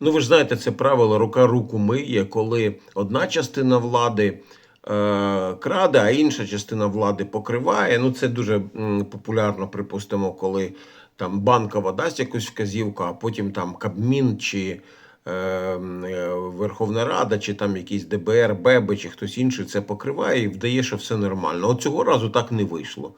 Ну, ви ж знаєте, це правило рука руку миє, коли одна частина влади е, краде, а інша частина влади покриває. Ну, це дуже м, популярно, припустимо, коли там банкова дасть якусь вказівку, а потім там Кабмін чи е, е, Верховна Рада, чи там якийсь ДБР, БЕБ, чи хтось інший це покриває і вдає, що все нормально. От цього разу так не вийшло.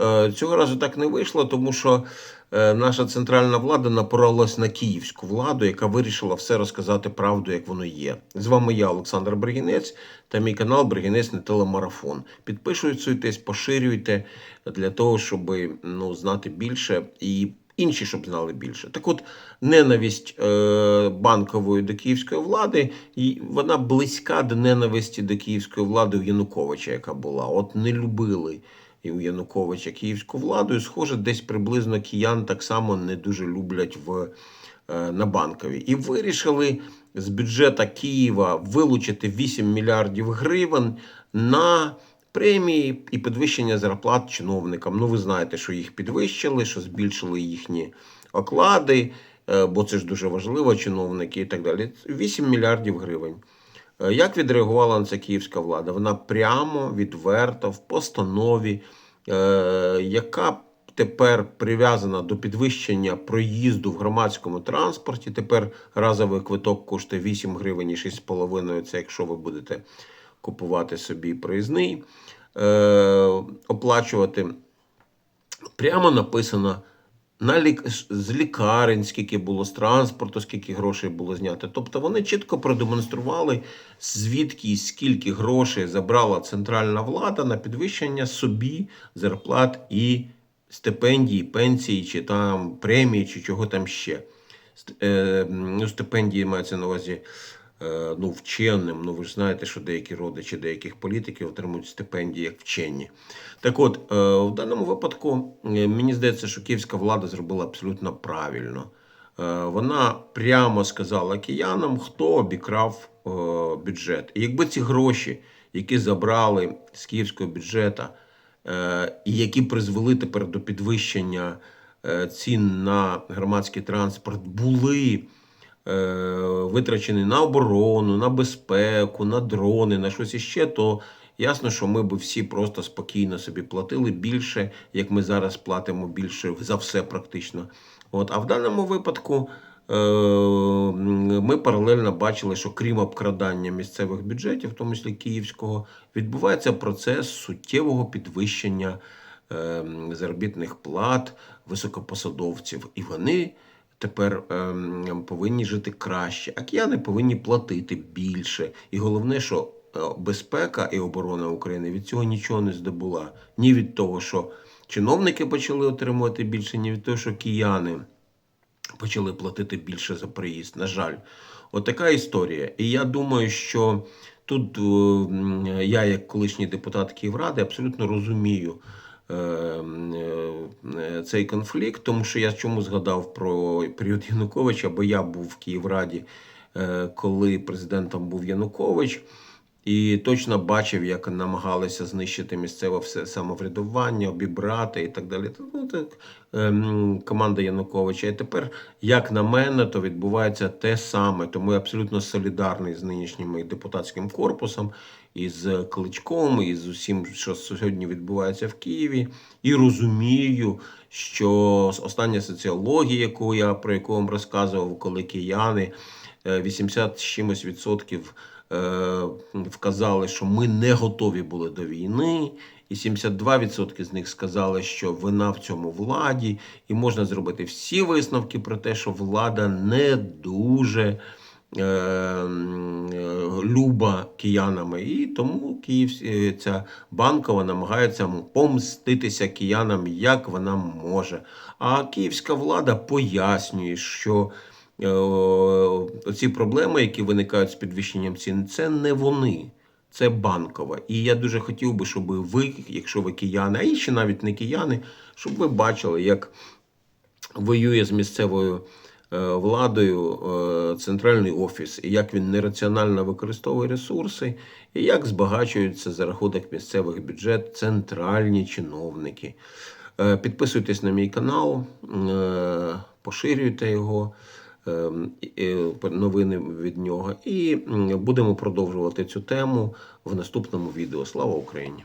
Е, Цього разу так не вийшло, тому що е, наша центральна влада напоралась на київську владу, яка вирішила все розказати правду, як воно є. З вами я, Олександр Бригінець, та мій канал Бригінець не телемарафон. Підписуйтесь, поширюйте для того, щоб ну, знати більше і інші, щоб знали більше. Так от, ненависть е, банкової до київської влади, і вона близька до ненависті до київської влади у Януковича, яка була. От не любили і у Януковича київську владу, і схоже, десь приблизно киян так само не дуже люблять в, е, на банковій. І вирішили з бюджету Києва вилучити 8 мільярдів гривень на премії і підвищення зарплат чиновникам. Ну, ви знаєте, що їх підвищили, що збільшили їхні оклади, е, бо це ж дуже важливо, чиновники і так далі. 8 мільярдів гривень. Е, Як відреагувала на це київська влада? Вона прямо, відверто, в постанові, е, яка тепер прив'язана до підвищення проїзду в громадському транспорті. Тепер разовий квиток коштує 8 гривень і 6,5. Це якщо ви будете купувати собі проїзний, е, оплачувати. Прямо написано на лік... з лікарень, скільки було з транспорту, скільки грошей було знято. Тобто вони чітко продемонстрували, звідки і скільки грошей забрала центральна влада на підвищення собі зарплат і стипендій, пенсій, чи там премії, чи чого там ще. Е, ну, стипендії мається на увазі ну, вченим. Ну, ви ж знаєте, що деякі родичі деяких політиків отримують стипендії як вчені. Так от, е, в даному випадку, е, мені здається, що київська влада зробила абсолютно правильно. Е, Вона прямо сказала киянам, хто обікрав е, бюджет. І якби ці гроші, які забрали з київського бюджету, е, і які призвели тепер до підвищення е, цін на громадський транспорт, були е, витрачені на оборону, на безпеку, на дрони, на щось іще, то ясно, що ми б всі просто спокійно собі платили більше, як ми зараз платимо більше за все практично. От, а в даному випадку е, ми паралельно бачили, що крім обкрадання місцевих бюджетів, в тому числі київського, відбувається процес суттєвого підвищення е, заробітних плат високопосадовців, і вони тепер ем, повинні жити краще, а кияни повинні платити більше. І головне, що е, безпека і оборона України від цього нічого не здобула. Ні від того, що чиновники почали отримувати більше, ні від того, що кияни почали платити більше за проїзд. На жаль, от історія. І я думаю, що тут е, я, як колишній депутат Київради, абсолютно розумію. Е, е, Цей конфлікт, тому що я чому згадав про період Януковича, бо я був в Київраді, е, коли президентом був Янукович, і точно бачив, як намагалися знищити місцеве все самоврядування, обібрати і так далі. Ну, так, ем, команда Януковича. І тепер, як на мене, то відбувається те саме. Тому я абсолютно солідарний з нинішнім депутатським корпусом, і з Кличком, і з усім, що сьогодні відбувається в Києві. І розумію, що остання соціологія, яку я про яку вам розказував, коли кияни е, 80 чимось відсотків е, вказали, що ми не готові були до війни, і 72% з них сказали, що вина в цьому владі, і можна зробити всі висновки про те, що влада не дуже е, е, люба киянами. І тому е, ця банкова намагається помститися киянам, як вона може. А київська влада пояснює, що е, ці проблеми, які виникають з підвищенням цін, це не вони. Це банкова. І я дуже хотів би, щоб ви, якщо ви кияни, а інші навіть не кияни, щоб ви бачили, як воює з місцевою е, владою е, центральний офіс, і як він нераціонально використовує ресурси, і як збагачуються за рахунок місцевих бюджет центральні чиновники. Е, Підписуйтесь на мій канал, е, поширюйте його. Ем, новини від нього. І будемо продовжувати цю тему в наступному відео. Слава Україні!